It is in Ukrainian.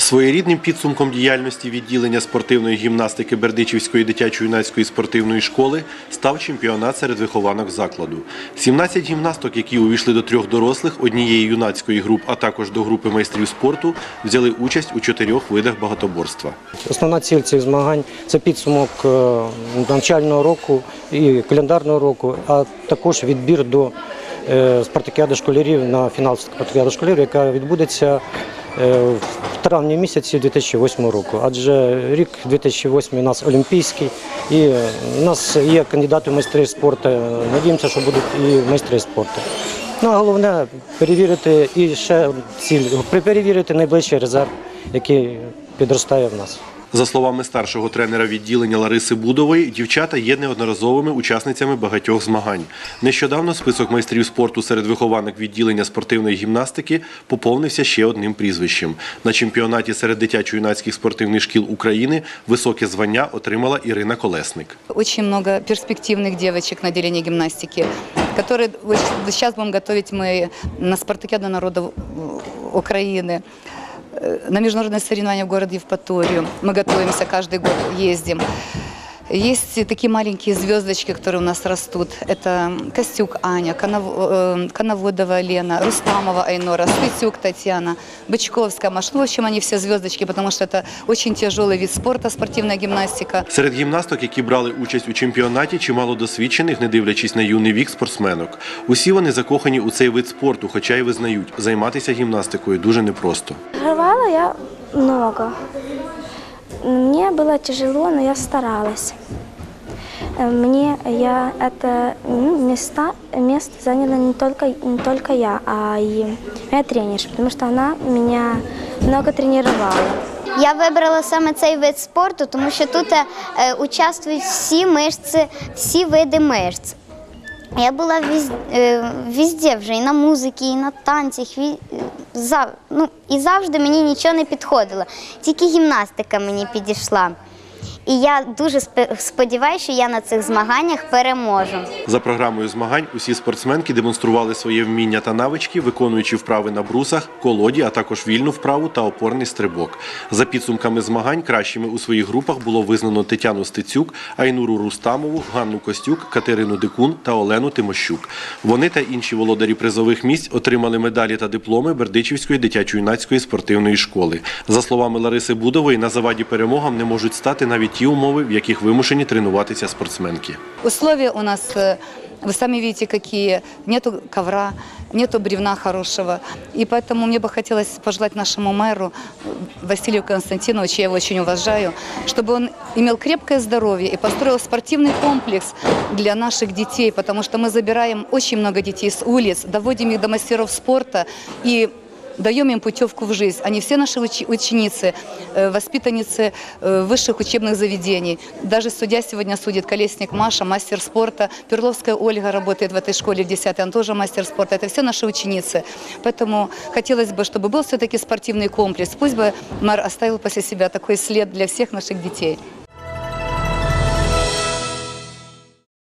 Своєрідним підсумком діяльності відділення спортивної гімнастики Бердичівської дитячо-юнацької спортивної школи став чемпіонат серед вихованок закладу. 17 гімнасток, які увійшли до трьох дорослих, однієї юнацької груп, а також до групи майстрів спорту, взяли участь у чотирьох видах багатоборства. Основна ціль цих змагань це підсумок е, навчального року і календарного року, а також відбір до е, спартакіади школярів на фінал спартакіади школярів, яка відбудеться в травні місяці 2008 року. Адже рік 2008 у нас олімпійський, і е, у нас є кандидати в майстри спорту. Надіємося, що будуть і майстри спорту. Ну а головне перевірити і ще ціль перевірити найближчий резерв, який підростає в нас. За словами старшого тренера відділення Лариси Будової, дівчата є неодноразовими учасницями багатьох змагань. Нещодавно список майстрів спорту серед вихованок відділення спортивної гімнастики поповнився ще одним прізвищем. На чемпіонаті серед дитячо-юнацьких спортивних шкіл України високе звання отримала Ірина Колесник. Очень много перспективных девочек на отделении гимнастики, которые вот сейчас будем готовить мы на спартакиаду народов э, Украины, э, на международные соревнования в городе Евпаторию. Мы готовимся, каждый год ездим. Есть и такие маленькие звездочки, которые у нас растут. Это Костюк Аня, Конов- э, Коноводова Лена, Рустамова Айнора, Стыцюк Татьяна, Бычковская Маша. Ну, в общем, они все звездочки, потому что это очень тяжелый вид спорта, спортивная гимнастика. Серед гімнасток, які брали участь у чемпіонаті, чимало досвідчених, не дивлячись на юний вік спортсменок. Усі вони закохані у цей вид спорту, хоча й визнають, займатися гімнастикою дуже непросто. Рвала я много. Мне было тяжело, но я старалась. Э, Мне я это ну, места, место заняла не только, не только я, а и моя тренерша, потому что она меня много тренировала. Я вибрала саме цей вид спорту, тому що тут е, участвують всі мишці, всі види мишць. Я була віз, везде візде вже і на музиці, і на танцях, і, ну, і завжди мені нічого не підходило. Тільки гімнастика мені підійшла. І я дуже сподіваюся, що я на цих змаганнях переможу. За програмою змагань усі спортсменки демонстрували своє вміння та навички, виконуючи вправи на брусах, колоді, а також вільну вправу та опорний стрибок. За підсумками змагань кращими у своїх групах було визнано Тетяну Стецюк, Айнуру Рустамову, Ганну Костюк, Катерину Дикун та Олену Тимощук. Вони та інші володарі призових місць отримали медалі та дипломи Бердичівської дитячо-юнацької спортивної школи. За словами Лариси Будової, на заваді перемогам не можуть стати навіть ті умови, в яких вимушені тренуватися спортсменки. Условия у нас, э, вы сами видите, какие. Нету ковра, нету бревна хорошего. И поэтому мне бы хотелось пожелать нашему мэру э, Василию Константиновичу, я его очень уважаю, чтобы он имел крепкое здоровье и построил спортивный комплекс для наших детей, потому что мы забираем очень много детей с улиц, доводим их до мастеров спорта и даем им путевку в жизнь. Они все наши учи- ученицы, э, воспитанницы э, высших учебных заведений. Даже судья сегодня судит Колесник Маша, мастер спорта. Перловская Ольга работает в этой школе в 10 она тоже мастер спорта. Это все наши ученицы. Поэтому хотелось бы, чтобы был все-таки спортивный комплекс. Пусть бы мэр оставил после себя такой след для всех наших детей.